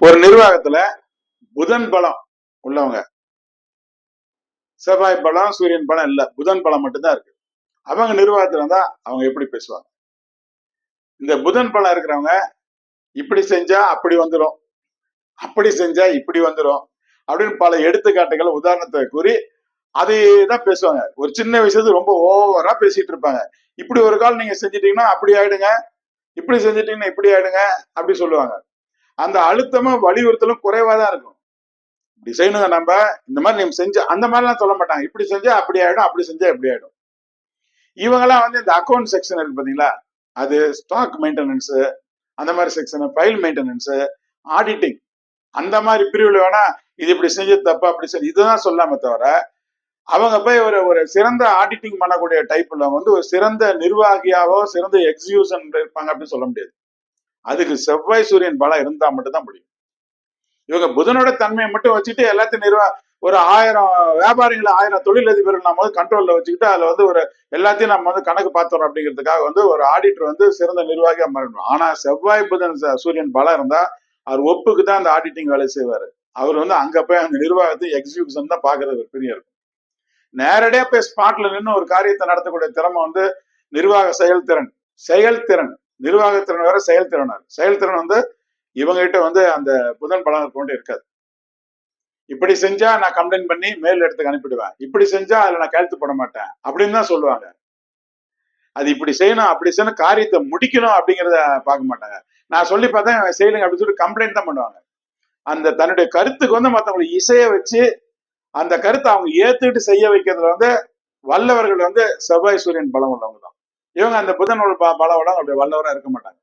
ஒரு நிர்வாகத்துல புதன் பலம் உள்ளவங்க. செவ்வாய் பலம் சூரியன் பலம் இல்ல. புதன் பலம் மட்டும்தான் இருக்கு. அவங்க நிர்வாகத்துல இருந்தா அவங்க எப்படி பேசுவாங்க? இந்த புதன் பலம் இருக்கிறவங்க இப்படி செஞ்சா அப்படி வந்துடும் அப்படி செஞ்சா இப்படி வந்துடும் அப்படின்னு பல எடுத்துக்காட்டுகள் உதாரணத்தை கூறி அதை தான் பேசுவாங்க. ஒரு சின்ன விஷயத்து ரொம்ப ஓவரா பேசிட்டு இருப்பாங்க. இப்படி ஒரு கால் நீங்க செஞ்சிட்டீங்கன்னா அப்படி ஆயிடுங்க. இப்படி செஞ்சிட்டீங்கன்னா இப்படி ஆயிடுங்க அப்படி சொல்லுவாங்க. அந்த அழுத்தமும் வலியுறுத்தலும் குறைவா தான் இருக்கும். இப்படி செய்யணுங்க நம்ம இந்த மாதிரி நீங்க செஞ்சு அந்த மாதிரிலாம் சொல்ல மாட்டாங்க. இப்படி செஞ்சா அப்படி ஆயிடும் அப்படி செஞ்சா இப்படி ஆயிடும். இவங்கெல்லாம் வந்து இந்த அக்கௌண்ட் செக்ஷன் இருக்கு பாத்தீங்களா? அது ஸ்டாக் மெயின்டெனன்ஸ் அந்த மாதிரி செக்ஷன் ஃபைல் மெயின்டெனன்ஸ் ஆடிட்டிங் அந்த மாதிரி பிரிவுல வேணா இது இப்படி செஞ்சது தப்பு அப்படி செஞ்சு இதுதான் சொல்லாம தவிர அவங்க போய் ஒரு ஒரு சிறந்த ஆடிட்டிங் பண்ணக்கூடிய டைப்ல வந்து ஒரு சிறந்த நிர்வாகியாவோ சிறந்த எக்ஸிகியூஷன் இருப்பாங்க அப்படின்னு சொல்ல முடியாது. அதுக்கு செவ்வாய் சூரியன் பலம் இருந்தா மட்டும்தான் முடியும். இவங்க புதனோட தன்மையை மட்டும் வச்சுட்டு எல்லாத்தையும் நிர்வா ஒரு ஆயிரம் வியாபாரிகளை ஆயிரம் தொழிலதிபர்கள் நம்ம வந்து கண்ட்ரோல்ல வச்சுக்கிட்டு அதுல வந்து ஒரு எல்லாத்தையும் நம்ம வந்து கணக்கு பார்த்தோம் அப்படிங்கிறதுக்காக வந்து ஒரு ஆடிட்டர் வந்து சிறந்த நிர்வாகியா மாறணும். ஆனா செவ்வாய் புதன் சூரியன் பலம் இருந்தா அவர் ஒப்புக்கு தான் அந்த ஆடிட்டிங் வேலை செய்வாரு. அவர் வந்து அங்க போய் அந்த நிர்வாகத்தை எக்ஸிகியூஷன் தான் பாக்குறது ஒரு பெரிய இருக்கும். நேரடியா போய் ஸ்பாட்ல நின்று ஒரு காரியத்தை நடத்தக்கூடிய திறமை வந்து நிர்வாக செயல்திறன் செயல்திறன். நிர்வாகத்திறன் வேற செயல்திறன் செயல்திறன் வந்து இவங்ககிட்ட வந்து அந்த புதன் பலம் கொண்டு இருக்காது. இப்படி செஞ்சா நான் கம்ப்ளைண்ட் பண்ணி மேல் இடத்துக்கு அனுப்பிடுவேன். இப்படி செஞ்சா அதுல நான் கழுத்து போட மாட்டேன். அப்படின்னு தான் சொல்லுவாங்க. அது இப்படி செய்யணும் அப்படி செய்யணும் காரியத்தை முடிக்கணும் அப்படிங்கிறத பார்க்க மாட்டாங்க. நான் சொல்லி பார்த்தேன் செய்யலுங்க அப்படின்னு சொல்லி கம்ப்ளைண்ட் தான் பண்ணுவாங்க. அந்த தன்னுடைய கருத்துக்கு வந்து மற்றவங்களுக்கு இசைய வச்சு அந்த கருத்தை அவங்க ஏத்துக்கிட்டு செய்ய வைக்கிறதுல வந்து வல்லவர்கள் வந்து செவ்வாய் சூரியன் பலம் உள்ளவங்க தான். இவங்க அந்த புதனோட பலம் உள்ளவங்க அப்படி வல்லவரா இருக்க மாட்டாங்க.